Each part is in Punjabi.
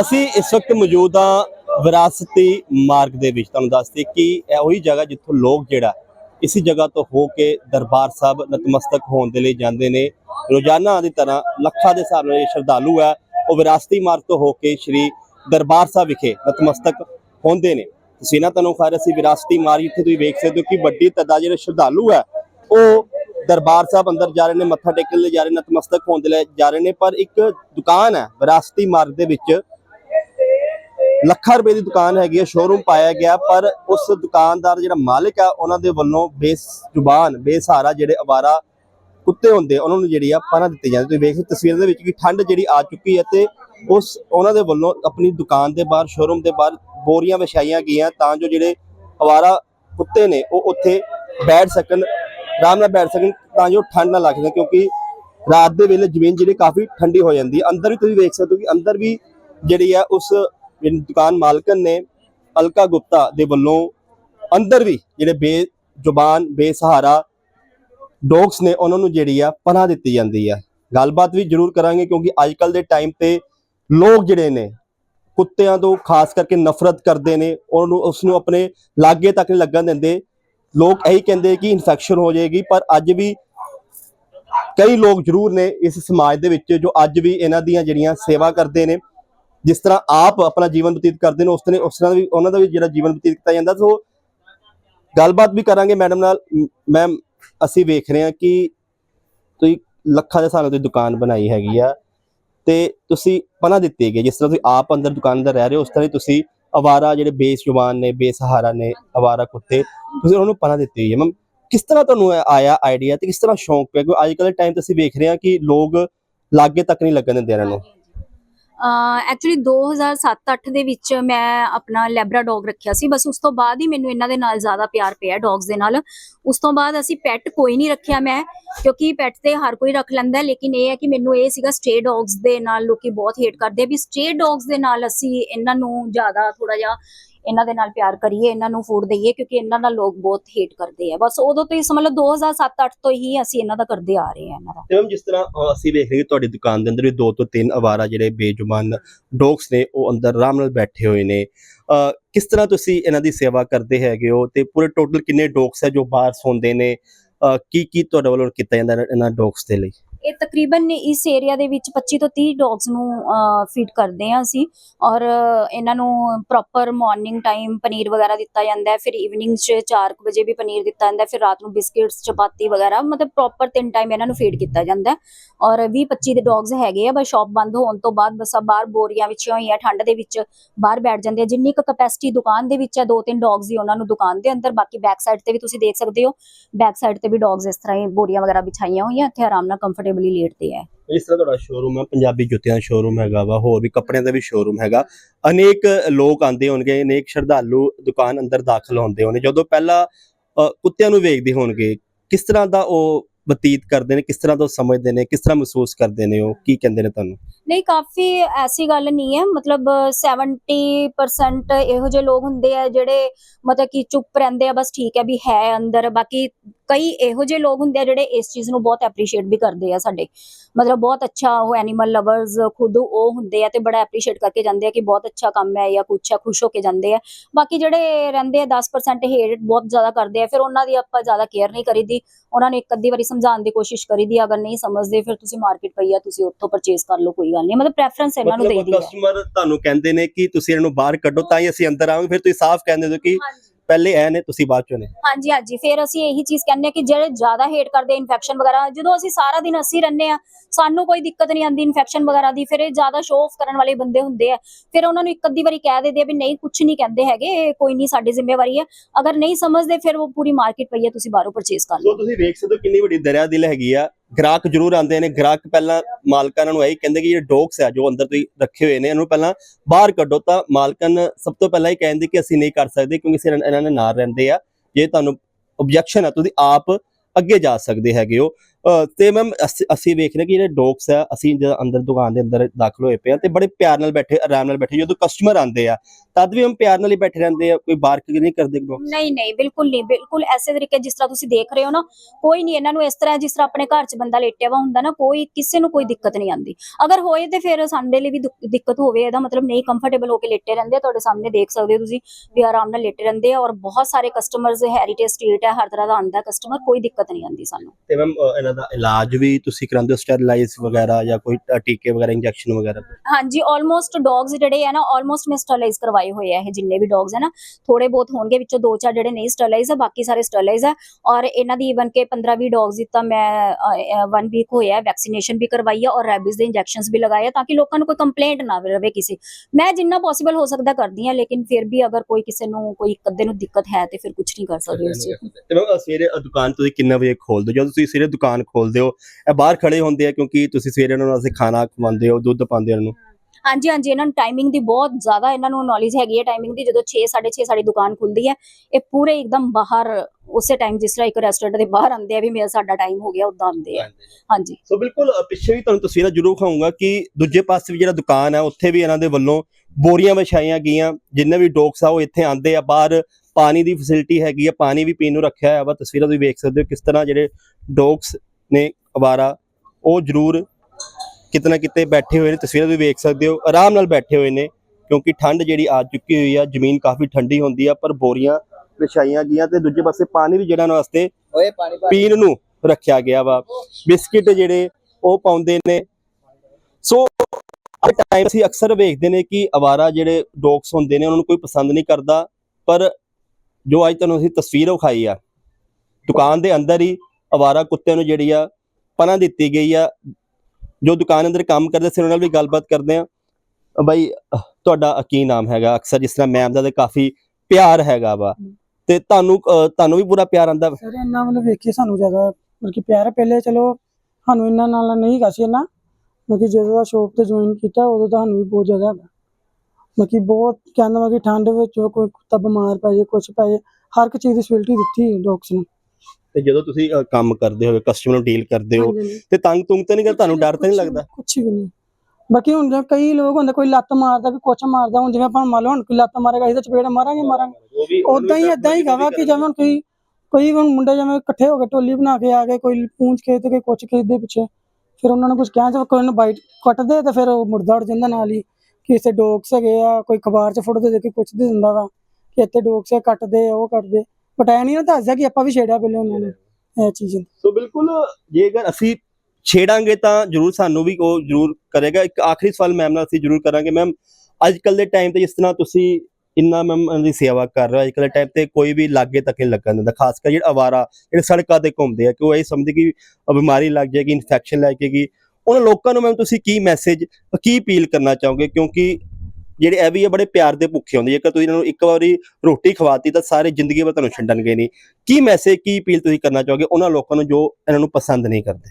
ਅਸੀਂ ਇਸ ਵਕਤ ਮੌਜੂਦ ਹਾਂ ਵਿਰਾਸਤੀ ਮਾਰਗ ਦੇ ਵਿੱਚ। ਤੁਹਾਨੂੰ ਦੱਸਦੇ ਕਿ ਇਹ ਉਹੀ ਜਗ੍ਹਾ ਜਿੱਥੋਂ ਲੋਕ ਜਿਹੜਾ ਇਸੇ ਜਗ੍ਹਾ ਤੋਂ ਹੋ ਕੇ ਦਰਬਾਰ ਸਾਹਿਬ ਨਤਮਸਤਕ ਹੋਣ ਦੇ ਲਈ ਜਾਂਦੇ ਨੇ। ਰੋਜ਼ਾਨਾ ਦੀ ਤਰ੍ਹਾਂ ਲੱਖਾਂ ਦੇ ਹਿਸਾਬ ਨਾਲ ਸ਼ਰਧਾਲੂ ਹੈ, ਉਹ ਵਿਰਾਸਤੀ ਮਾਰਗ ਤੋਂ ਹੋ ਕੇ ਸ੍ਰੀ ਦਰਬਾਰ ਸਾਹਿਬ ਵਿਖੇ ਨਤਮਸਤਕ ਹੁੰਦੇ ਨੇ। ਤੁਸੀਂ ਨਾ ਤੁਹਾਨੂੰ ਖਾ ਰਹੇ ਸੀ ਵਿਰਾਸਤੀ ਮਾਰਗ, ਇੱਥੇ ਤੁਸੀਂ ਵੇਖ ਸਕਦੇ ਹੋ ਕਿ ਵੱਡੀ ਤਾਦਾਦ ਜਿਹੜੇ ਸ਼ਰਧਾਲੂ ਹੈ, ਉਹ ਦਰਬਾਰ ਸਾਹਿਬ ਅੰਦਰ ਜਾ ਰਹੇ ਨੇ, ਮੱਥਾ ਟੇਕਣ ਲਈ ਜਾ ਰਹੇ ਨੇ, ਨਤਮਸਤਕ ਹੋਣ ਦੇ ਲਈ ਜਾ ਰਹੇ ਨੇ, ਪਰ ਇੱਕ ਦੁਕਾਨ ਹੈ ਵਿਰਾਸਤੀ ਮਾਰਗ ਦੇ ਵਿੱਚ। ਲੱਖਾਂ ਰੁਪਏ ਦੀ ਦੁਕਾਨ ਹੈਗੀ ਹੈ ਸ਼ੋਰੂਮ ਪਾਇਆ ਗਿਆ, ਪਰ ਉਸ ਦੁਕਾਨਦਾਰ ਜਿਹੜਾ ਮਾਲਕ ਆ, ਉਹਨਾਂ ਦੇ ਵੱਲੋਂ ਬੇਸ ਜ਼ੁਬਾਨ ਬੇਸਹਾਰਾ ਜਿਹੜੇ ਅਵਾਰਾ ਕੁੱਤੇ ਹੁੰਦੇ ਉਹਨਾਂ ਨੂੰ ਜਿਹੜੀ ਆ ਪਨਾਹ ਦਿੱਤੀ ਜਾਂਦੀ ਤੁਸੀਂ ਵੇਖ ਸਕਦੇ ਤਸਵੀਰ ਦੇ ਵਿੱਚ ਕਿ ਠੰਡ ਜਿਹੜੀ ਆ ਚੁੱਕੀ ਹੈ ਤੇ ਉਸ ਉਹਨਾਂ ਦੇ ਵੱਲੋਂ ਆਪਣੀ ਦੁਕਾਨ ਦੇ ਬਾਹਰ ਸ਼ੋਰੂਮ ਦੇ ਬਾਹਰ ਬੋਰੀਆਂ ਵਿਛਾਈਆਂ ਗਈਆਂ ਤਾਂ ਜੋ ਜਿਹੜੇ ਅਵਾਰਾ ਕੁੱਤੇ ਨੇ, ਉਹ ਉੱਥੇ ਬੈਠ ਸਕਣ। ਆਰਾਮ ਨਾਲ ਬੈਠ ਸਕਣ ਤਾਂ ਜੋ ਠੰਡ ਨਾ ਲੱਗ ਸਕਣ ਕਿਉਂਕਿ ਰਾਤ ਦੇ ਵੇਲੇ ਜ਼ਮੀਨ ਜਿਹੜੀ ਕਾਫੀ ਠੰਡੀ ਹੋ ਜਾਂਦੀ ਹੈ। ਅੰਦਰ ਵੀ ਤੁਸੀਂ ਵੇਖ ਸਕਦੇ ਹੋ ਕਿ ਅੰਦਰ ਵੀ ਜਿਹੜੀ ਆ ਉਸ ਦੁਕਾਨ ਮਾਲਕਨ ਨੇ ਅਲਕਾ ਗੁਪਤਾ ਦੇ ਵੱਲੋਂ ਅੰਦਰ ਵੀ ਜਿਹੜੇ ਬੇਜ਼ੁਬਾਨ ਬੇਸਹਾਰਾ ਡੌਗਸ ਨੇ ਉਹਨਾਂ ਨੂੰ ਜਿਹੜੀ ਆ ਪਨਾਹ ਦਿੱਤੀ ਜਾਂਦੀ ਆ ਗੱਲਬਾਤ ਵੀ ਜ਼ਰੂਰ ਕਰਾਂਗੇ ਕਿਉਂਕਿ ਅੱਜ ਕੱਲ ਦੇ ਟਾਈਮ ਤੇ ਲੋਕ ਜਿਹੜੇ ਨੇ ਕੁੱਤਿਆਂ ਤੋਂ ਖਾਸ ਕਰਕੇ ਨਫ਼ਰਤ ਕਰਦੇ ਨੇ, ਉਹਨੂੰ ਉਸ ਨੂੰ ਆਪਣੇ ਲਾਗੇ ਤੱਕ ਨਹੀਂ ਲੱਗਣ ਦਿੰਦੇ। ਲੋਕ ਇਹੀ ਕਹਿੰਦੇ ਕਿ ਇਨਫੈਕਸ਼ਨ ਹੋ ਜਾਏਗੀ, ਪਰ ਅੱਜ ਵੀ ਕਈ ਲੋਕ ਜ਼ਰੂਰ ਨੇ ਇਸ ਸਮਾਜ ਦੇ ਵਿੱਚ ਜੋ ਅੱਜ ਵੀ ਇਹਨਾਂ ਦੀਆਂ ਜਿਹੜੀਆਂ ਸੇਵਾ ਕਰਦੇ ਨੇ, ਜਿਸ ਤਰ੍ਹਾਂ ਆਪ ਆਪਣਾ ਜੀਵਨ ਬਤੀਤ ਕਰਦੇ ਨੇ, ਉਸ ਤਰ੍ਹਾਂ ਉਸ ਤਰ੍ਹਾਂ ਵੀ ਉਹਨਾਂ ਦਾ ਵੀ ਜਿਹੜਾ ਜੀਵਨ ਬਤੀਤ ਕੀਤਾ ਜਾਂਦਾ। ਸੋ ਗੱਲਬਾਤ ਵੀ ਕਰਾਂਗੇ ਮੈਡਮ ਨਾਲ। ਮੈਮ, ਅਸੀਂ ਵੇਖ ਰਹੇ ਹਾਂ ਕਿ ਤੁਸੀਂ ਲੱਖਾਂ ਦੇ ਸਾਲਾਂ ਦੀ ਦੁਕਾਨ ਬਣਾਈ ਹੈਗੀ ਆ ਤੇ ਤੁਸੀਂ ਪਨਾ ਦਿੱਤੀ ਗਈ ਜਿਸ ਤਰ੍ਹਾਂ ਤੁਸੀਂ ਆਪ ਅੰਦਰ ਦੁਕਾਨ ਅੰਦਰ ਰਹਿ ਰਹੇ ਹੋ, ਉਸ ਤਰ੍ਹਾਂ ਹੀ ਤੁਸੀਂ ਅਵਾਰਾ ਜਿਹੜੇ ਬੇਜ਼ੁਬਾਨ ਨੇ ਬੇਸਹਾਰਾ ਨੇ, ਅਵਾਰਾ ਕੁੱਤੇ, ਤੁਸੀਂ ਉਹਨਾਂ ਨੂੰ ਪਨਾਹ ਦਿੱਤੀ ਹੋਈ ਹੈ। ਮੈਮ, ਕਿਸ ਤਰ੍ਹਾਂ ਤੁਹਾਨੂੰ ਆਇਆ ਆਈਡੀਆ ਤੇ ਕਿਸ ਤਰ੍ਹਾਂ ਸ਼ੌਂਕ ਪਿਆ? ਕਿਉਂਕਿ ਅੱਜ ਕੱਲ੍ਹ ਦੇ ਟਾਈਮ ਤੇ ਅਸੀਂ ਵੇਖ ਰਹੇ ਹਾਂ ਕਿ ਲੋਕ ਲਾਗੇ ਤੱਕ ਨਹੀਂ ਲੱਗਣ ਦਿੰਦੇ ਇਹਨਾਂ ਨੂੰ। ਐਕਚੁਅਲੀ 2007-8 ਦੇ ਵਿੱਚ ਮੈਂ ਆਪਣਾ ਲੈਬਰਾ ਡੌਗ ਰੱਖਿਆ ਸੀ। ਬਸ ਉਸ ਤੋਂ ਬਾਅਦ ਹੀ ਮੈਨੂੰ ਇਹਨਾਂ ਦੇ ਨਾਲ ਜ਼ਿਆਦਾ ਪਿਆਰ ਪਿਆ ਡੌਗਸ ਦੇ ਨਾਲ। ਉਸ ਤੋਂ ਬਾਅਦ ਅਸੀਂ ਪੈਟ ਕੋਈ ਨਹੀਂ ਰੱਖਿਆ ਮੈਂ, ਕਿਉਂਕਿ ਪੈਟ ਤੇ ਹਰ ਕੋਈ ਰੱਖ ਲੈਂਦਾ ਲੇਕਿਨ ਇਹ ਹੈ ਕਿ ਮੈਨੂੰ ਇਹ ਸੀਗਾ ਸਟੇ ਡੌਗਸ ਦੇ ਨਾਲ ਲੋਕੀ ਬਹੁਤ ਹੇਟ ਕਰਦੇ ਆ ਵੀ ਸਟੇ ਡੌਗਸ ਦੇ ਨਾਲ ਅਸੀਂ ਇਹਨਾਂ ਨੂੰ ਜ਼ਿਆਦਾ ਥੋੜਾ ਜਿਹਾ ਇਹਨਾਂ ਦੇ ਨਾਲ ਪਿਆਰ ਕਰੀਏ ਇਹਨਾਂ ਨੂੰ ਫੂਡ ਦਈਏ ਕਿਉਂਕਿ ਇਹਨਾਂ ਨਾਲ ਲੋਕ ਬਹੁਤ ਹੇਟ ਕਰਦੇ ਆ। ਬਸ ਉਦੋਂ ਤੋਂ ਹੀ ਸਮਝ ਲਓ 2007-8 ਤੋਂ ਹੀ ਅਸੀਂ ਇਹਨਾਂ ਦਾ ਕਰਦੇ ਆ ਰਹੇ ਆ ਇਹਨਾਂ ਦਾ। ਤੇ ਮੈਮ ਜਿਸ ਤਰ੍ਹਾਂ ਅਹ, ਅਸੀਂ ਵੇਖ ਰਹੇ ਕਿ ਤੁਹਾਡੀ ਦੁਕਾਨ ਦੇ ਅੰਦਰ ਵੀ ਦੋ ਤੋਂ ਤਿੰਨ ਅਵਾਰਾ ਜਿਹੜੇ ਬੇਜੁਬਾਨ ਡੌਗਸ ਨੇ ਉਹ ਅੰਦਰ ਆਰਾਮ ਨਾਲ ਬੈਠੇ ਹੋਏ ਨੇ। ਅਹ, ਕਿਸ ਤਰ੍ਹਾਂ ਤੁਸੀਂ ਇਹਨਾਂ ਦੀ ਸੇਵਾ ਕਰਦੇ ਹੈਗੇ ਹੋ? ਤੇ ਪੂਰੇ ਟੋਟਲ ਕਿੰਨੇ ਡੌਗਸ ਹੈ ਜੋ ਬਾਹਰ ਸੌਂਦੇ ਨੇ? ਅਹ, ਕੀ ਕੀ ਤੁਹਾਡੇ ਵੱਲੋਂ ਕੀਤਾ ਜਾਂਦਾ ਇਹਨਾਂ- ਇਹਨਾਂ ਡੌਗਸ ਦੇ ਲਈ? ਇਹ ਤਕਰੀਬਨ ਇਸ ਏਰੀਆ ਦੇ ਵਿੱਚ 25 ਤੋਂ 30 ਡੌਗਸ ਨੂੰ ਫੀਡ ਕਰਦੇ ਆ ਅਸੀਂ ਔਰ ਇਹਨਾਂ ਨੂੰ ਪ੍ਰੋਪਰ ਮਾਰਨਿੰਗ ਟਾਈਮ ਪਨੀਰ ਵਗੈਰਾ ਦਿੱਤਾ ਜਾਂਦਾ ਹੈ, ਫਿਰ ਈਵਨਿੰਗ 'ਚ 4 ਵਜੇ ਵੀ ਪਨੀਰ ਦਿੱਤਾ ਜਾਂਦਾ ਫਿਰ ਰਾਤ ਨੂੰ ਬਿਸਕਿਟਸ, ਚਪਾਤੀ ਵਗੈਰਾ ਮਤਲਬ ਪ੍ਰੋਪਰ ਤਿੰਨ ਟਾਈਮ ਇਹਨਾਂ ਨੂੰ ਫੀਡ ਕੀਤਾ ਜਾਂਦਾ ਔਰ 20 25 ਦੇ ਡੌਗਸ ਹੈਗੇ ਆ, ਬਸ ਸ਼ਾਪ ਬੰਦ ਹੋਣ ਤੋਂ ਬਾਅਦ ਬਸ ਬਾਹਰ ਬੋਰੀਆਂ ਵਿਛੀਆਂ ਹੋਈਆਂ, ਠੰਡ ਦੇ ਵਿੱਚ ਬਾਹਰ ਬੈਠ ਜਾਂਦੇ ਆ, ਜਿੰਨੀ ਕੁ ਕਪੈਸਿਟੀ ਦੁਕਾਨ ਦੇ ਵਿੱਚ ਹੈ, ਦੋ ਤਿੰਨ ਡੌਗਸ ਹੀ ਉਹਨਾਂ ਨੂੰ ਦੁਕਾਨ ਦੇ ਅੰਦਰ, ਬਾਕੀ ਬੈਕ ਸਾਈਡ ਤੇ ਵੀ ਤੁਸੀਂ ਦੇਖ ਸਕਦੇ ਹੋ ਬੈਕ ਸਾਈਡ ਤੇ ਵੀ ਡੌਗਸ ਇਸ ਤਰ੍ਹਾਂ ਹੀ ਬੋਰੀਆਂ ਵਗੈਰਾ ਵਿਛਾਈਆਂ ਹੋਈਆਂ, ਇੱਥੇ ਆਰਾਮ ਨਾਲ ਕੰਫਰਟ ਕੰਫਰਟੇਬਲੀ ਲੇਟਦੇ ਆ ਇਸ ਤਰ੍ਹਾਂ ਤੁਹਾਡਾ ਸ਼ੋਰੂਮ ਹੈ ਪੰਜਾਬੀ ਜੁੱਤਿਆਂ ਦਾ ਸ਼ੋਰੂਮ ਹੈਗਾ ਵਾ ਹੋਰ ਵੀ ਕੱਪੜਿਆਂ ਦਾ ਵੀ ਸ਼ੋਰੂਮ ਹੈਗਾ। ਅਨੇਕ ਲੋਕ ਆਉਂਦੇ ਹੋਣਗੇ ਅਨੇਕ ਸ਼ਰਧਾਲੂ ਦੁਕਾਨ ਅੰਦਰ ਦਾਖਲ ਹੁੰਦੇ ਹੋਣੇ ਜਦੋਂ ਪਹਿਲਾਂ ਕੁੱਤਿਆਂ ਨੂੰ ਵੇਖਦੇ ਹੋਣਗੇ ਕਿਸ ਤਰ੍ਹਾਂ ਦਾ ਉਹ ਬਤੀਤ ਕਰਦੇ ਨੇ ਕਿਸ ਤਰ੍ਹਾਂ ਉਹ ਸਮਝਦੇ ਨੇ ਕਿਸ ਤਰ੍ਹਾਂ ਮਹਿਸੂਸ ਕਰਦੇ ਨੇ ਉਹ ਕੀ ਕਹਿੰਦੇ ਨੇ ਤੁਹਾਨੂੰ? ਨਹੀਂ ਕਾਫੀ ਐਸੀ ਗੱਲ ਨਹੀਂ ਹੈ। ਮਤਲਬ 70% ਇਹੋ ਜਿਹੇ ਲੋਕ ਹੁੰਦੇ ਆ ਜਿਹੜੇ ਮਤਲਬ ਕਿ ਚੁੱਪ ਰਹਿੰਦੇ ਆ ਬਸ ਠੀਕ ਹੈ ਵੀ ਹੈ ਅੰਦਰ ਬਾਕੀ ਕਈ ਇਹੋ ਜਿਹੇ ਲੋਕ ਹੁੰਦੇ ਆ ਜਿਹੜੇ ਇਸ ਚੀਜ਼ ਨੂੰ ਬਹੁਤ ਐਪਰੀਸ਼ੀਏਟ ਵੀ ਕਰਦੇ ਆ ਸਾਡੇ। ਮਤਲਬ ਬਹੁਤ ਅੱਛਾ ਉਹ ਐਨੀਮਲ ਲਵਰਸ ਖੁਦ ਉਹ ਹੁੰਦੇ ਆ ਤੇ ਬੜਾ ਐਪਰੀਸ਼ੀਏਟ ਕਰਕੇ ਜਾਂਦੇ ਆ ਕਿ ਬਹੁਤ ਅੱਛਾ ਕੰਮ ਹੈ ਜਾਂ ਕੁਛ ਹੈ ਖੁਸ਼ ਹੋ ਕੇ ਜਾਂਦੇ ਆ। ਬਾਕੀ ਜਿਹੜੇ ਰਹਿੰਦੇ ਆ 10% ਹੇਟ ਬਹੁਤ ਜ਼ਿਆਦਾ ਕਰਦੇ ਆ ਫਿਰ ਉਹਨਾਂ ਦੀ ਆਪਾਂ ਜ਼ਿਆਦਾ ਕੇਅਰ ਨਹੀਂ ਕਰੀਦੀ। ਉਹਨਾਂ ਨੂੰ ਇੱਕ ਅੱਧੀ ਵਾਰੀ ਸਮਝਾਉਣ ਦੀ ਕੋਸ਼ਿਸ਼ ਕਰੀਦੀ ਆ, ਅਗਰ ਨਹੀਂ ਸਮਝਦੇ ਫਿਰ ਤੁਸੀਂ ਮਾਰਕੀਟ ਪਈ ਆ ਤੁਸੀਂ ਉੱਥੋਂ ਪਰਚੇਸ ਕਰ ਲਓ ਕੋਈ ਗੱਲ ਨਹੀਂ। ਮਤਲਬ ਪ੍ਰੈਫਰੈਂਸ ਇਹਨਾਂ ਨੂੰ ਦੇਈਦੀ ਹੈ। ਕਸਟਮਰ ਤੁਹਾਨੂੰ ਕਹਿੰਦੇ ਨੇ ਕਿ ਤੁਸੀਂ ਇਹਨਾਂ ਨੂੰ ਬਾਹਰ ਕੱਢੋ ਤਾਂ ਹੀ ਅਸੀਂ ਅੰਦਰ ਆਵਾਂਗੇ ਫਿਰ ਤੁਸੀਂ ਸਾਫ਼ ਕਹਿੰਦੇ ਹੋ ਕਿ ਪਹਿਲੇ ਇਹ ਨੇ ਤੁਸੀਂ ਬਾਅਦ ਚੋਂ ਨੇ। ਹਾਂਜੀ ਹਾਂਜੀ। ਫਿਰ ਅਸੀਂ ਇਹੀ ਚੀਜ਼ ਕਹਿੰਦੇ ਆ ਕਿ ਜਿਹੜੇ ਜ਼ਿਆਦਾ ਹੇਟ ਕਰਦੇ ਇਨਫੈਕਸ਼ਨ ਵਗੈਰਾ ਜਦੋਂ ਅਸੀਂ ਸਾਰਾ ਦਿਨ ਅਸੀਂ ਰਹਿੰਦੇ ਆ ਸਾਨੂੰ ਕੋਈ ਦਿੱਕਤ ਨਹੀਂ ਆਉਂਦੀ ਇਨਫੈਕਸ਼ਨ ਵਗੈਰਾ ਦੀ। ਫਿਰ ਇਹ ਜ਼ਿਆਦਾ ਸ਼ੋਅ ਆਫ ਕਰਨ ਵਾਲੇ ਬੰਦੇ ਹੁੰਦੇ ਆ। ਫਿਰ ਉਹਨਾਂ ਨੂੰ ਇੱਕ ਅੱਧੀ ਵਾਰੀ ਕਹਿ ਦਿੰਦੇ ਆ ਵੀ ਨਹੀਂ ਕੁਝ ਨਹੀਂ ਕਹਿੰਦੇ ਹੈਗੇ ਇਹ ਕੋਈ ਨਹੀਂ ਸਾਡੀ ਜ਼ਿੰਮੇਵਾਰੀ ਹੈ ਅਗਰ ਨਹੀਂ ਸਮਝਦੇ ਫਿਰ ਉਹ ਪੂਰੀ ਮਾਰਕੀਟ ਪਈ ਹੈ ਤੁਸੀਂ ਬਾਹਰੋਂ ਪਰਚੇਸ ਕਰ ਲਓ। ਤੁਸੀਂ ਵੇਖ ਸਕਦੇ ਹੋ ਕਿੰਨੀ ਵੱਡੀ ਦਰਿਆ ਦਿਲ ਹੈਗੀ ਆ। ਗ੍ਰਾਹਕ ਜ਼ਰੂਰ ਆਉਂਦੇ ਨੇ, ਗ੍ਰਾਹਕ ਪਹਿਲਾਂ ਮਾਲਕਾਂ ਨੂੰ ਇਹੀ ਕਹਿੰਦੇ ਕਿ ਇਹ ਡੌਗਸ ਆ, ਜੋ ਅੰਦਰ ਤੁਸੀਂ ਰੱਖੇ ਹੋਏ ਨੇ, ਇਹਨੂੰ ਪਹਿਲਾਂ ਬਾਹਰ ਕੱਢੋ ਤਾਂ ਮਾਲਕਨ ਸਭ ਤੋਂ ਪਹਿਲਾਂ ਹੀ ਕਹਿੰਦੇ ਕਿ ਅਸੀਂ ਨਹੀਂ ਕਰ ਸਕਦੇ ਕਿਉਂਕਿ ਅਸੀਂ ਇਹਨਾਂ ਇਹਨਾਂ ਦੇ ਨਾਲ ਰਹਿੰਦੇ ਆ। ਜੇ ਤੁਹਾਨੂੰ ਆਬਜੈਕਸ਼ਨ ਹੈ ਤੁਸੀਂ ਆਪ ਅੱਗੇ ਜਾ ਸਕਦੇ ਹੈਗੇ ਹੋ। ਤੇ ਮੈਮ ਅਸੀਂ ਵੇਖ ਰਹੇ ਕਿ ਜਿਹੜੇ ਡੌਗਸ ਆ, ਅਸੀਂ ਅੰਦਰ ਦੁਕਾਨ ਦੇ ਅੰਦਰ ਦਾਖਲ ਹੋਏ ਪਏ ਆ ਤੇ ਬੜੇ ਪਿਆਰ ਨਾਲ ਬੈਠੇ, ਆਰਾਮ ਨਾਲ ਬੈਠੇ, ਜਦੋਂ ਕਸਟਮਰ ਆਉਂਦੇ ਆ ਤਦ ਵੀ ਹਮ ਪਿਆਰ ਨਾਲ ਹੀ ਬੈਠੇ ਰਹਿੰਦੇ ਆ ਕੋਈ ਬਾਰਕ ਨਹੀਂ ਕਰਦੇ ਲੋਕ ਨਹੀਂ ਨਹੀਂ ਬਿਲਕੁਲ ਨਹੀਂ ਬਿਲਕੁਲ ਐਸੇ ਤਰੀਕੇ ਜਿਸ ਤਰ੍ਹਾਂ ਤੁਸੀਂ ਦੇਖ ਰਹੇ ਹੋ ਨਾ ਕੋਈ ਨਹੀਂ ਇਹਨਾਂ ਨੂੰ ਇਸ ਤਰ੍ਹਾਂ ਜਿਸ ਤਰ੍ਹਾਂ ਆਪਣੇ ਘਰ 'ਚ ਬੰਦਾ ਲੇਟਿਆ ਵਾ ਹੁੰਦਾ ਨਾ ਕੋਈ ਕਿਸੇ ਨੂੰ ਕੋਈ ਦਿੱਕਤ ਨਹੀਂ ਆਉਂਦੀ। ਅਗਰ ਹੋਏ ਤੇ ਫਿਰ ਸਾਡੇ ਲਈ ਵੀ ਦਿੱਕਤ ਹੋਵੇ ਇਹਦਾ ਮਤਲਬ ਨਹੀਂ ਕੰਫਰਟੇਬਲ ਹੋ ਕੇ ਲੇਟੇ ਰਹਿੰਦੇ ਆ ਤੁਹਾਡੇ ਸਾਹਮਣੇ ਦੇਖ ਸਕਦੇ ਹੋ ਤੁਸੀਂ ਵੀ ਆਰਾਮ ਨਾਲ ਲੇਟੇ ਰਹਿੰਦੇ ਆ ਔਰ ਬਹੁਤ ਸਾਰੇ ਕਸਟਮਰਸ ਹੈਰੀਟੇਜ ਸਟਰੀਟ ਹੈ ਹਰ ਤਰ੍ਹਾਂ ਦਾ ਆਉਂਦਾ ਕਸਟਮਰ ਕੋਈ ਦਿੱਕਤ ਨਹੀਂ ਆਉਂਦੀ ਸਾਨੂੰ। ਤੇ ਮੈਮ ਇਹਨਾਂ ਦਾ ਇਲਾਜ ਵੀ ਤੁਸੀਂ ਕਰਾਉਂਦੇ ਹੋ ਸਟੈਰਲਾਈਜ਼ ਵਗੈਰਾ ਜਾਂ ਕੋਈ ਟੀਕੇ ਵਗੈਰਾ ਇੰਜੈਕਸ਼ਨ ਵਗੈਰਾ? ਹਾਂਜੀ ਆਲਮੋਸਟ ਡੌਗਸ ਜਿਹੜੇ ਆ ਨਾ ਆਲਮੋਸਟ ਮੈਂ ਸਟਰਲਾਈਜ਼ ਕਰਵਾਏ ਹੋਏ ਆ ਇਹ ਜਿੰਨੇ ਵੀ ਡੌਗਸ ਹੈ ਥੋੜੇ ਬਹੁਤ ਹੋਣਗੇ, ਵਿੱਚੋਂ ਦੋ ਚਾਰ ਜਿਹੜੇ ਨਹੀਂ ਸਟਰਲਾਈਜ਼ ਆ, ਬਾਕੀ ਸਾਰੇ ਸਟਰਲਾਈਜ਼ ਆ। ਔਰ ਇਹਨਾਂ ਦੀ ਇਵਨ ਕਿ 15 20 ਡੌਗਸ ਦੀ ਮੈਂ 1 ਵੀਕ ਹੋਇਆ ਵੈਕਸੀਨੇਸ਼ਨ ਵੀ ਕਰਵਾਈ ਆ, ਔਰ ਰੈਬਿਸ ਦੇ ਇੰਜੈਕਸ਼ਨਸ ਵੀ ਲਗਾਏ ਤਾਂ ਕਿ ਲੋਕਾਂ ਨੂੰ ਕੋਈ ਕੰਪਲੇਂਟ ਨਾ ਰਵੇ ਕਿਸੇ। ਮੈਂ ਜਿੰਨਾ ਪੋਸੀਬਲ ਹੋ ਸਕਦਾ ਕਰਦੀ ਆ, ਲੇਕਿਨ ਫਿਰ ਵੀ ਅਗਰ ਕੋਈ ਕਿਸੇ ਨੂੰ, ਕੋਈ ਇੱਕ ਅੱਧੇ ਨੂੰ ਦਿੱਕਤ ਹੈ, ਤੇ ਫਿਰ ਕੁਝ ਨਹੀਂ ਕਰ ਸਕਦੇ ਇਸ ਚੀਜ਼ ਤੇ ਮੈਮ ਸਵੇਰੇ ਦੁਕਾਨ ਤੁਸੀਂ ਕਿੰਨੇ ਵਜੇ ਖੋਲਦੇ ਜਦੋਂ ਤੁਸੀਂ ਸਵੇਰੇ ਦੁਕਾਨ ਖੋਲਦੇ ਹੋ, ਇਹ ਬਾਹਰ ਖੜੇ ਹੁੰਦੇ ਆ ਕਿਉਂਕਿ ਤੁਸੀਂ ਸਵੇਰੇ ਉਹਨਾਂ ਨੂੰ ਅਸੀਂ ਖਾਣਾ ਖਵਾਉਂਦੇ ਹੋ, ਦੁੱਧ ਪਾਉਂਦੇ ਹੋ ਉਹਨਾਂ ਨੂੰ। ਹਾਂਜੀ ਹਾਂਜੀ ਇਹਨਾਂ ਨੂੰ ਟਾਈਮਿੰਗ ਦੀ ਬਹੁਤ ਜ਼ਿਆਦਾ ਇਹਨਾਂ ਨੂੰ ਨੌਲੇਜ ਹੈਗੀ ਹੈ ਟਾਈਮਿੰਗ ਦੀ ਜਦੋਂ 6 6:30 ਸਾਡੀ ਦੁਕਾਨ ਖੁੱਲਦੀ ਹੈ ਇਹ ਪੂਰੇ ਇੱਕਦਮ ਬਾਹਰ ਉਸੇ ਟਾਈਮ ਜਿਸ ਤਰ੍ਹਾਂ ਇੱਕ ਰੈਸਟੋਰੈਂਟ ਦੇ ਬਾਹਰ ਆਉਂਦੇ ਆ ਵੀ ਮੇਰਾ ਸਾਡਾ ਟਾਈਮ ਹੋ ਗਿਆ ਉਦਾਂ ਆਉਂਦੇ ਆ। ਹਾਂਜੀ। ਸੋ ਬਿਲਕੁਲ ਪਿੱਛੇ ਵੀ ਤੁਹਾਨੂੰ ਤਸਵੀਰਾਂ ਜ਼ਰੂਰ ਖਾਊਂਗਾ ਕਿ ਦੂਜੇ ਪਾਸੇ ਵੀ ਜਿਹੜਾ ਦੁਕਾਨ ਹੈ ਉੱਥੇ ਵੀ ਇਹਨਾਂ ਦੇ ਵੱਲੋਂ ਬੋਰੀਆਂ ਵਿਛਾਈਆਂ ਗਈਆਂ ਜਿੰਨੇ ਵੀ ਡੌਗਸ ਆ ਉਹ ਇੱਥੇ ਆਉਂਦੇ ਆ ਬਾਹਰ ਪਾਣੀ ਦੀ ਫੈਸਿਲਿਟੀ ਹੈਗੀ ਆ ਪਾਣੀ ਵੀ ਪੀਣ ਨੂੰ ਰੱਖਿਆ ਹੋਇਆ ਵਾ ਤਸਵੀਰਾਂ ਤੁਸੀਂ ਵੇਖ ਸਕਦੇ ਹੋ ਕਿਸ ਤਰ੍ਹਾਂ ਜਿਹੜੇ ਡੌਗਸ ਨੇ ਅਵਾਰਾ ਉਹ ਜ਼ਰੂਰ ਕਿਤੇ ਨਾ ਕਿਤੇ ਬੈਠੇ ਹੋਏ ਨੇ ਤਸਵੀਰਾਂ ਤੁਸੀਂ ਵੇਖ ਸਕਦੇ ਹੋ ਆਰਾਮ ਨਾਲ ਬੈਠੇ ਹੋਏ ਨੇ ਕਿਉਂਕਿ ਠੰਡ ਜਿਹੜੀ ਆ ਚੁੱਕੀ ਹੋਈ ਆ ਜ਼ਮੀਨ ਕਾਫੀ ਠੰਡੀ ਹੁੰਦੀ ਆ ਪਰ ਬੋਰੀਆਂ ਵਿਛਾਈਆਂ ਗਈਆਂ ਤੇ ਦੂਜੇ ਪਾਸੇ ਪਾਣੀ ਵੀ ਜਿਹੜਾ ਇਹਨਾਂ ਵਾਸਤੇ ਓਏ ਪਾਣੀ ਨੂੰ ਰੱਖਿਆ ਗਿਆ ਵਾ। ਬਿਸਕਿਟ ਜਿਹੜੇ ਉਹ ਪਾਉਂਦੇ ਨੇ। ਸੋ ਅੱਜ ਟਾਈਮ ਅਸੀਂ ਅਕਸਰ ਵੇਖਦੇ ਨੇ ਕਿ ਅਵਾਰਾ ਜਿਹੜੇ ਡੌਗਸ ਹੁੰਦੇ ਨੇ ਉਹਨਾਂ ਨੂੰ ਕੋਈ ਪਸੰਦ ਨਹੀਂ ਕਰਦਾ ਪਰ ਜੋ ਅੱਜ ਤੁਹਾਨੂੰ ਅਸੀਂ ਤਸਵੀਰ ਵਿਖਾਈ ਆ ਦੁਕਾਨ ਦੇ ਅੰਦਰ ਹੀ ਅਵਾਰਾ ਕੁੱਤਿਆਂ ਨੂੰ ਜਿਹੜੀ ਆ ਪਨਾਹ ਦਿੱਤੀ ਗਈ ਆ ਜੋ ਦੁਕਾਨ ਅੰਦਰ ਕੰਮ ਕਰਦੇ ਸੀ ਉਹਨਾਂ ਨਾਲ ਵੀ ਗੱਲਬਾਤ ਕਰਦੇ ਆ ਬਾਈ ਤੁਹਾਡਾ ਕੀ ਨਾਮ ਹੈਗਾ? ਅਕਸਰ ਜਿਸ ਤਰ੍ਹਾਂ ਮੈਮ ਦਾ ਤੇ ਕਾਫੀ ਪਿਆਰ ਹੈਗਾ ਵਾ। ਤੇ ਤੁਹਾਨੂੰ ਤੁਹਾਨੂੰ ਵੀ ਪੂਰਾ ਪਿਆਰ ਆਂਦਾ ਸਰ ਇਹਨਾਂ ਵੱਲ ਵੇਖੀ ਸਾਨੂੰ ਜ਼ਿਆਦਾ ਬਲਕਿ ਪਿਆਰ ਹੈ। ਪਹਿਲੇ ਚਲੋ ਸਾਨੂੰ ਇਹਨਾਂ ਨਾਲ ਨਹੀਂ ਗਾ ਸੀ ਇਹਨਾਂ ਬਲਕਿ ਜਦੋਂ ਦਾ ਸ਼ੌਪ ਤੇ ਜੁਆਇਨ ਕੀਤਾ ਉਦੋਂ ਤਾਂ ਸਾਨੂੰ ਵੀ ਬਹੁਤ ਜ਼ਿਆਦਾ ਹੈਗਾ। ਬਲਕਿ ਬਹੁਤ ਕਹਿੰਦਾ ਵਾ ਕਿ ਠੰਡ ਵਿੱਚ ਕੋਈ ਕੁੱਤਾ ਬਿਮਾਰ ਪੈ ਜਾਏ ਕੁਛ ਪੈ ਜਾਏ ਹਰ ਇੱਕ ਚੀਜ਼ ਦੀ ਫੈਸਿਲਿਟੀ ਦਿੱਤੀ ਡੌਗਸ ਨੂੰ। ਤੇ ਜਦੋਂ ਤੁਸੀਂ ਅ, ਕੰਮ ਕਰਦੇ ਹੋਵੇ ਕਸਟਮਰ ਨੂੰ ਡੀਲ ਕਰਦੇ ਹੋ ਹਾਂਜੀ। ਤੇ ਤੰਗ ਤੁੰਗ ਤਾਂ ਨਹੀਂ ਕਰ ਤੁਹਾਨੂੰ ਡਰ ਤਾਂ ਨਹੀਂ ਲੱਗਦਾ? ਕੁਛ ਵੀ ਨਹੀਂ। ਬਾਕੀ ਹੁਣ ਜਿਵੇਂ ਕਈ ਲੋਕ ਹੁੰਦੇ ਕੋਈ ਲੱਤ ਮਾਰਦਾ ਵੀ ਕੁਛ ਮਾਰਦਾ ਹੁਣ ਜਿਵੇਂ ਆਪਾਂ ਮੰਨ ਲਓ ਹੁਣ ਕੋਈ ਲੱਤ ਮਾਰੇਗਾ ਤਾਂ ਚਪੇੜ ਮਾਰਾਂਗੇ ਮਾਰਾਂਗੇ। ਉਹ ਵੀ ਉਦਾਂ ਹੀ ਏਦਾਂ ਹੀ ਗਵਾ ਕਿ ਜਿਵੇਂ ਹੁਣ ਕੋਈ ਕੋਈ ਹੁਣ ਮੁੰਡੇ ਜਿਵੇਂ ਇਕੱਠੇ ਹੋ ਕੇ ਟੋਲੀ ਬਣਾ ਕੇ ਆ ਗਏ ਕੋਈ ਪੂੰਛ ਖੇਤ ਕੋਈ ਕੁਛ ਖੇਤ ਦੇ ਪਿੱਛੇ ਫਿਰ ਉਹਨਾਂ ਨੂੰ ਕੁਝ ਕਹਿਣ ਚ ਕੋਈ ਨੂੰ ਬਾਈਟ ਕੱਟਦੇ ਤੇ ਫਿਰ ਉਹ ਮੁਰਦਾ ਉੜ ਜਾਂਦਾ ਨਾਲ ਹੀ ਕਿ ਇੱਥੇ ਡੋਗਸ ਹੈਗੇ ਆ ਕੋਈ ਅਖਬਾਰ ਚ ਫੋਟੋ ਦੇ ਕੇ ਕੁਛ ਦੇ ਦਿੰਦਾ ਵਾ ਕਿ ਇੱਥੇ ਡੋਗਸ ਹੈ ਕੱਟਦੇ ਆ ਉਹ ਕੱਟਦੇ। ਬਟ ਨਹੀਂ ਨਾ ਦੱਸਦਾ ਕਿ ਆਪਾਂ ਵੀ ਛੇੜਿਆ ਪਹਿਲੇ ਉਹਨਾਂ ਨੇ ਇਹ ਚੀਜ਼ ਸੋ ਬਿਲਕੁਲ ਜੇਕਰ ਅਸੀਂ ਛੇੜਾਂਗੇ ਤਾਂ ਜਰੂਰ ਸਾਨੂੰ ਵੀ ਉਹ ਜਰੂਰ ਕਰੇਗਾ। ਇੱਕ ਆਖਰੀ ਸਵਾਲ ਮੈਮ ਨਾਲ ਅਸੀਂ ਜਰੂਰ ਕਰਾਂਗੇ। ਮੈਮ ਅੱਜ ਕੱਲ ਦੇ ਟਾਈਮ ਤੇ ਜਿਸ ਤਰ੍ਹਾਂ ਤੁਸੀਂ ਇੰਨਾ ਮੈਮ ਦੀ ਸੇਵਾ ਕਰ ਰਹੇ ਹੋ ਅੱਜ ਕੱਲ ਦੇ ਟਾਈਮ ਤੇ ਕੋਈ ਵੀ ਲਾਗੇ ਤੱਕ ਨਹੀਂ ਲੱਗਣ ਦਿੰਦਾ। ਖਾਸ ਕਰ ਜਿਹੜਾ ਅਵਾਰਾ ਜਿਹੜੇ ਸੜਕਾਂ ਤੇ ਘੁੰਮਦੇ ਆ ਕਿ ਉਹ ਇਹ ਸਮਝਦੇ ਕਿ ਅ, ਬਿਮਾਰੀ ਲੱਗ ਜਾਏਗੀ ਇਨਫੈਕਸ਼ਨ ਲੱਗ ਜਾਏਗੀ ਉਹਨਾਂ ਲੋਕਾਂ ਨੂੰ ਮੈਮ ਤੁਸੀਂ ਕੀ ਮੈਸੇਜ ਕੀ ਅਪੀਲ ਕਰਨਾ ਚਾਹੋਗੇ? ਕਿਉਂਕਿ ਜਿਹੜੇ ਇਹ ਵੀ ਆ ਬੜੇ ਪਿਆਰ ਦੇ ਭੁੱਖੇ ਹੁੰਦੇ, ਜੇਕਰ ਤੁਸੀਂ ਇਹਨਾਂ ਨੂੰ ਇੱਕ ਵਾਰੀ ਰੋਟੀ ਖਵਾਤੀ ਤਾਂ ਸਾਰੇ ਜ਼ਿੰਦਗੀ ਭਰ ਤੁਹਾਨੂੰ ਛੱਡਣਗੇ ਨਹੀਂ। ਕੀ ਮੈਸੇਜ ਕੀ ਅਪੀਲ ਤੁਸੀਂ ਕਰਨਾ ਚਾਹੋਗੇ ਉਹਨਾਂ ਲੋਕਾਂ ਨੂੰ ਜੋ ਇਹਨਾਂ ਨੂੰ ਪਸੰਦ ਨਹੀਂ ਕਰਦੇ?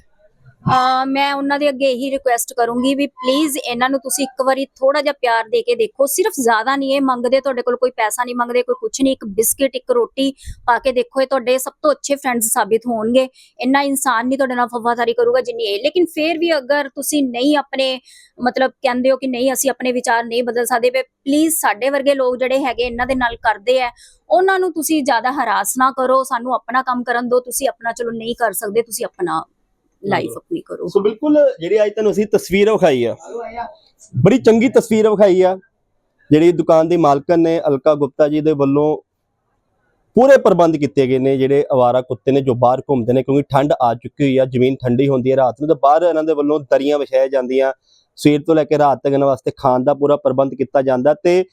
ਮੈਂ ਉਹਨਾਂ ਦੇ ਅੱਗੇ ਇਹੀ ਰਿਕੁਐਸਟ ਕਰੂੰਗੀ ਵੀ ਪਲੀਜ਼ ਇਹਨਾਂ ਨੂੰ ਤੁਸੀਂ ਇੱਕ ਵਾਰੀ ਥੋੜਾ ਜਿਹਾ ਪਿਆਰ ਦੇ ਕੇ ਦੇਖੋ। ਸਿਰਫ ਜ਼ਿਆਦਾ ਨਹੀਂ, ਇਹ ਮੰਗਦੇ ਤੁਹਾਡੇ ਕੋਲ ਕੋਈ ਪੈਸਾ ਨਹੀਂ ਮੰਗਦੇ, ਕੋਈ ਕੁਝ ਨਹੀਂ, ਇੱਕ ਬਿਸਕਿਟ, ਇੱਕ ਰੋਟੀ ਪਾ ਕੇ ਦੇਖੋ, ਇਹ ਤੁਹਾਡੇ ਸਭ ਤੋਂ ਅੱਛੇ ਫਰੈਂਡਸ ਸਾਬਿਤ ਹੋਣਗੇ। ਇੰਨਾ ਇਨਸਾਨ ਨਹੀਂ ਤੁਹਾਡੇ ਨਾਲ ਫਵਾਦਾਰੀ ਕਰੂਗਾ ਜਿੰਨੀ ਇਹ। ਲੇਕਿਨ ਫਿਰ ਵੀ ਅਗਰ ਤੁਸੀਂ ਨਹੀਂ ਆਪਣੇ, ਮਤਲਬ ਕਹਿੰਦੇ ਹੋ ਕਿ ਨਹੀਂ, ਅਸੀਂ ਆਪਣੇ ਵਿਚਾਰ ਨਹੀਂ ਬਦਲ ਸਕਦੇ, ਵੇ ਪਲੀਜ਼ ਸਾਡੇ ਵਰਗੇ ਲੋਕ ਜਿਹੜੇ ਹੈਗੇ ਇਹਨਾਂ ਦੇ ਨਾਲ ਕਰਦੇ ਆ, ਉਹਨਾਂ ਨੂੰ ਤੁਸੀਂ ਜ਼ਿਆਦਾ ਹਰਾਸ ਨਾ ਕਰੋ, ਸਾਨੂੰ ਆਪਣਾ ਕੰਮ ਕਰਨ ਦਿਓ, ਤੁਸੀਂ ਆਪਣਾ ਚਲੋ ਨਹੀਂ ਕਰ ਸਕਦੇ, ਤੁਸੀਂ ਆਪਣਾ ਲਾਈਫ ਆਪਣੀ ਕਰੋ। ਸੋ ਬਿਲਕੁਲ ਜਿਹੜੀ ਅੱਜ ਤੁਹਾਨੂੰ ਅਸੀਂ ਤਸਵੀਰ ਵਿਖਾਈ ਆ ਬੜੀ ਚੰਗੀ ਤਸਵੀਰ ਵਿਖਾਈ ਆ। ਜਿਹੜੀ ਦੁਕਾਨ ਦੀ ਮਾਲਕਨ ਨੇ ਅਲਕਾ ਗੁਪਤਾ ਜੀ ਦੇ ਵੱਲੋਂ ਪੂਰੇ ਪ੍ਰਬੰਧ ਕੀਤੇ ਗਏ ਨੇ ਜਿਹੜੇ ਅਵਾਰਾ ਕੁੱਤੇ ਨੇ ਜੋ ਬਾਹਰ ਘੁੰਮਦੇ ਨੇ ਕਿਉਂਕਿ ਠੰਡ ਆ ਚੁੱਕੀ ਹੋਈ ਆ ਜ਼ਮੀਨ ਠੰਡੀ ਹੁੰਦੀ ਹੈ ਰਾਤ ਨੂੰ ਤਾਂ ਬਾਹਰ ਇਹਨਾਂ ਦੇ ਵੱਲੋਂ ਦਰੀਆਂ ਵਿਛਾਈਆਂ ਜਾਂਦੀਆਂ। ਸਵੇਰ ਤੋਂ ਲੈ ਕੇ ਰਾਤ ਤੱਕ ਇਹਨਾਂ ਵਾਸਤੇ ਖਾਣ ਦਾ ਪੂਰਾ ਪ੍ਰਬੰਧ ਕੀਤਾ ਜਾਂਦਾ ਤੇ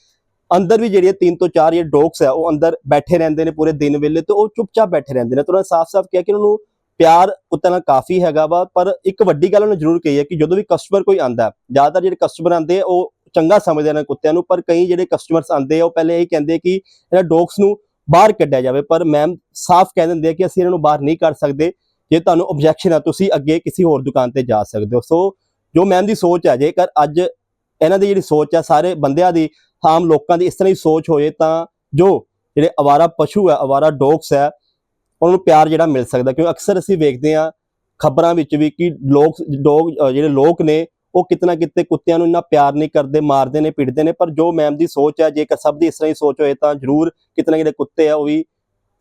ਅੰਦਰ ਵੀ ਜਿਹੜੀਆਂ ਤਿੰਨ ਤੋਂ ਚਾਰ ਇਹ ਡੌਗਸ ਆ ਉਹ ਅੰਦਰ ਬੈਠੇ ਰਹਿੰਦੇ ਨੇ ਪੂਰੇ ਦਿਨ ਵੇਲੇ ਤੇ ਉਹ ਚੁੱਪਚਾਪ ਬੈਠੇ ਰਹਿੰਦੇ ਨੇ। ਤੇ ਸਾਫ਼-ਸਾਫ਼ ਕਿਹਾ ਕਿ ਉਹਨਾਂ ਨੂੰ ਪਿਆਰ ਕੁੱਤਿਆਂ ਨਾਲ ਕਾਫੀ ਹੈਗਾ ਵਾ, ਪਰ ਇੱਕ ਵੱਡੀ ਗੱਲ ਉਹਨੇ ਜ਼ਰੂਰ ਕਹੀ ਹੈ ਕਿ ਜਦੋਂ ਵੀ ਕਸਟਮਰ ਕੋਈ ਆਂਦਾ ਜ਼ਿਆਦਾਤਰ ਜਿਹੜੇ ਕਸਟਮਰ ਆਂਦੇ ਆ, ਉਹ ਚੰਗਾ ਸਮਝਦੇ ਨੇ ਕੁੱਤਿਆਂ ਨੂੰ, ਪਰ ਕਈ ਜਿਹੜੇ ਕਸਟਮਰਸ ਆਂਦੇ ਆ, ਉਹ ਪਹਿਲੇ ਇਹ ਕਹਿੰਦੇ ਕਿ ਇਹਨਾਂ ਡੌਗਸ ਨੂੰ ਬਾਹਰ ਕੱਢਿਆ ਜਾਵੇ, ਪਰ ਮੈਮ ਸਾਫ਼ ਕਹਿ ਦਿੰਦੇ ਆ ਕਿ ਅਸੀਂ ਇਹਨਾਂ ਨੂੰ ਬਾਹਰ ਨਹੀਂ ਕੱਢ ਸਕਦੇ, ਜੇ ਤੁਹਾਨੂੰ ਆਬਜੈਕਸ਼ਨ ਆ, ਤੁਸੀਂ ਅੱਗੇ ਕਿਸੇ ਹੋਰ ਦੁਕਾਨ ਤੇ ਜਾ ਸਕਦੇ ਹੋ। ਸੋ ਜੋ ਮੈਮ ਦੀ ਸੋਚ ਹੈ, ਜੇਕਰ ਅੱਜ ਇਹਨਾਂ ਦੀ ਜਿਹੜੀ ਸੋਚ ਹੈ, ਸਾਰੇ ਬੰਦਿਆਂ ਦੀ, ਆਮ ਲੋਕਾਂ ਦੀ ਇਸ ਤਰ੍ਹਾਂ ਦੀ ਸੋਚ ਹੋਏ, ਤਾਂ ਜੋ ਜਿਹੜੇ ਅਵਾਰਾ ਪਸ਼ੂ ਹੈ ਅਵਾਰਾ ਡੌਗਸ ਹੈ ਉਹਨਾਂ ਨੂੰ ਪਿਆਰ ਜਿਹੜਾ ਮਿਲ ਸਕਦਾ ਕਿਉਂਕਿ ਅਕਸਰ ਅਸੀਂ ਵੇਖਦੇ ਹਾਂ ਖਬਰਾਂ ਵਿੱਚ ਵੀ ਕਿ ਲੋਕ, ਡੌਗ ਜਿਹੜੇ ਲੋਕ ਨੇ, ਉਹ ਕਿਤਨਾ ਕਿਤੇ ਕੁੱਤਿਆਂ ਨੂੰ ਇੰਨਾ ਪਿਆਰ ਨਹੀਂ ਕਰਦੇ, ਮਾਰਦੇ ਨੇ, ਪਿੱਟਦੇ ਨੇ, ਪਰ ਜੋ ਮੈਮ ਦੀ ਸੋਚ ਹੈ, ਜੇਕਰ ਸਭ ਦੀ ਇਸ ਤਰ੍ਹਾਂ ਹੀ ਸੋਚ ਹੋਏ ਤਾਂ ਜ਼ਰੂਰ ਕਿਤਨਾ ਕਿਤੇ ਕੁੱਤੇ ਆ, ਉਹ ਵੀ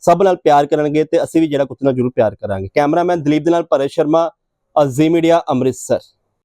ਸਭ ਨਾਲ ਪਿਆਰ ਕਰਨਗੇ ਤੇ ਅਸੀਂ ਵੀ ਜਿਹੜਾ ਕੁੱਤੇ ਨਾਲ ਜ਼ਰੂਰ ਪਿਆਰ ਕਰਾਂਗੇ। ਕੈਮਰਾਮੈਨ ਦਲੀਪ ਦੇ ਨਾਲ ਪਰੇਸ਼ ਸ਼ਰਮਾ ਅਜ਼ੀ ਮੀਡੀਆ, ਅੰਮ੍ਰਿਤਸਰ।